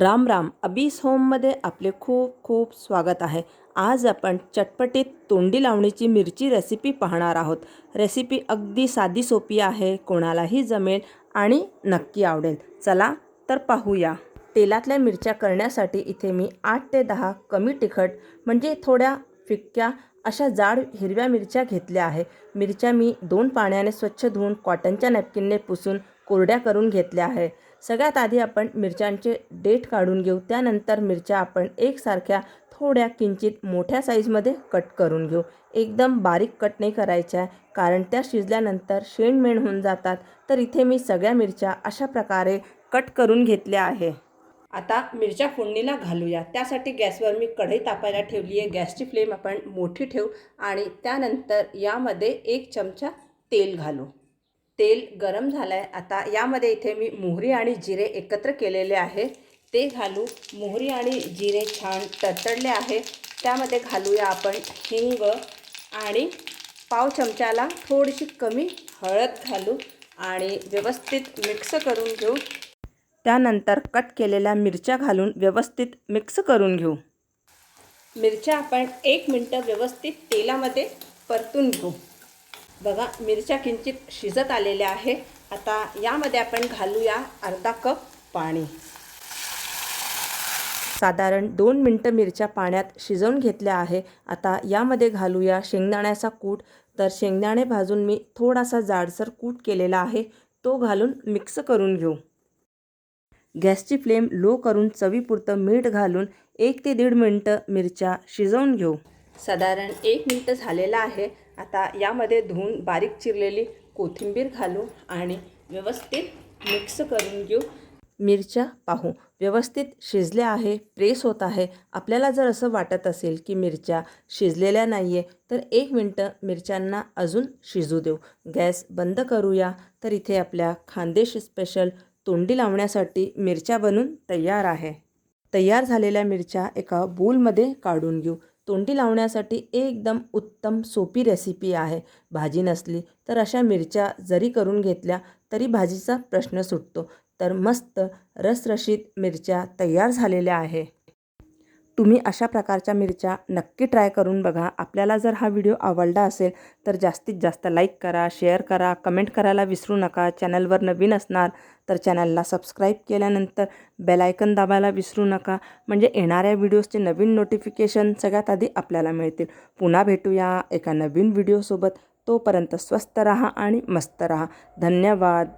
राम राम. अबीस होममध्ये आपले खूप खूप स्वागत आहे. आज आपण चटपटीत तोंडी लावणीची मिरची रेसिपी पाहणार आहोत. रेसिपी अगदी साधी सोपी आहे कोणालाही जमेल आणि नक्की आवडेल. चला तर पाहूया. तेलातल्या मिरच्या करण्यासाठी इथे मी आठ ते दहा कमी तिखट म्हणजे थोड्या फिक्क्या अशा जाड हिरव्या मिरच्या घेतल्या आहे. मिरच्या मी दोन पाण्याने स्वच्छ धुवून कॉटनच्या नॅपकिनने पुसून कोरड्या करून घेतल्या आहे. सगळ्यात आधी आपण मिरच्यांचे डेट काढून घेऊ. त्यानंतर मिरच्या आपण एकसारख्या थोड्या किंचित मोठ्या साईजमध्ये कट करून घेऊ. एकदम बारीक कट नाही करायच्या आहे कारण त्या शिजल्यानंतर शेणमेण होऊन जातात. तर इथे मी सगळ्या मिरच्या अशा प्रकारे कट करून घेतल्या आहे. आता मिरच्या फोडणीला घालूया. त्यासाठी गॅसवर मी कढई तापायला ठेवली आहे. गॅसची फ्लेम आपण मोठी ठेवू आणि त्यानंतर यामध्ये एक चमचा तेल घालू. तेल गरम झालं आहे आता यामध्ये इथे मी मोहरी आणि जिरे एकत्र केलेले आहे. ते घालू. मोहरी आणि जिरे छान तडतडले आहे त्यामध्ये घालूया आपण हिंग आणि पाव चमच्याला थोडीशी कमी हळद घालू आणि व्यवस्थित मिक्स करून घेऊ. त्यानंतर कट केलेल्या मिरच्या घालून व्यवस्थित मिक्स करून घेऊ. मिरच्या आपण एक मिनटं व्यवस्थित तेलामध्ये परतून घेऊ. बघा मिरच्या किंचित शिजत आलेल्या आहे. आता यामध्ये आपण घालूया अर्धा कप पाणी. साधारण दोन मिनटं मिरच्या पाण्यात शिजवून घेतल्या आहे. आता यामध्ये घालूया शेंगदाण्याचा कूट. तर शेंगदाणे भाजून मी थोडासा जाडसर कूट केलेला आहे. तो घालून मिक्स करून घेऊ. गॅसची फ्लेम लो करून चवीपुरतं मीठ घालून एक ते दीड मिनटं मिरच्या शिजवून घेऊ. साधारण एक मिनटं झालेलं आहे. आता यामध्ये धुवून बारीक चिरलेली कोथिंबीर घालू आणि व्यवस्थित मिक्स करून घेऊ. मिरच्या पाहू. व्यवस्थित शिजल्या आहे प्रेस होत आहे. आपल्याला जर असं वाटत असेल की मिरच्या शिजलेल्या नाही आहे तर एक मिनटं मिरच्यांना अजून शिजू देऊ. गॅस बंद करूया. तर इथे आपल्या खानदेश स्पेशल तोंडी लावण्यासाठी मिरच्या बनून तयार आहे. तयार झालेल्या मिरच्या एका बोलमध्ये काढून घेऊ. तोंडी लावण्यासाठी एकदम उत्तम सोपी रेसिपी आहे. भाजी नसली तर अशा मिरच्या जरी करून घेतल्या तरी भाजीचा प्रश्न सुटतो. तर मस्त रसरशीत मिरच्या तयार झालेल्या आहे. तुम्ही अशा प्रकारच्या मिरच्या नक्की ट्राय करून बघा. आपल्याला जर हा व्हिडिओ आवडला असेल तर जास्तीत जास्त लाईक करा शेअर करा कमेंट करायला विसरू नका. चॅनलवर नवीन असणार तर चॅनलला सबस्क्राईब केल्यानंतर बेलायकन दाबायला विसरू नका. म्हणजे येणाऱ्या व्हिडिओजचे नवीन नोटिफिकेशन सगळ्यात आधी आपल्याला मिळतील. पुन्हा भेटूया एका नवीन व्हिडिओसोबत. तोपर्यंत स्वस्त रहा आणि मस्त रहा. धन्यवाद.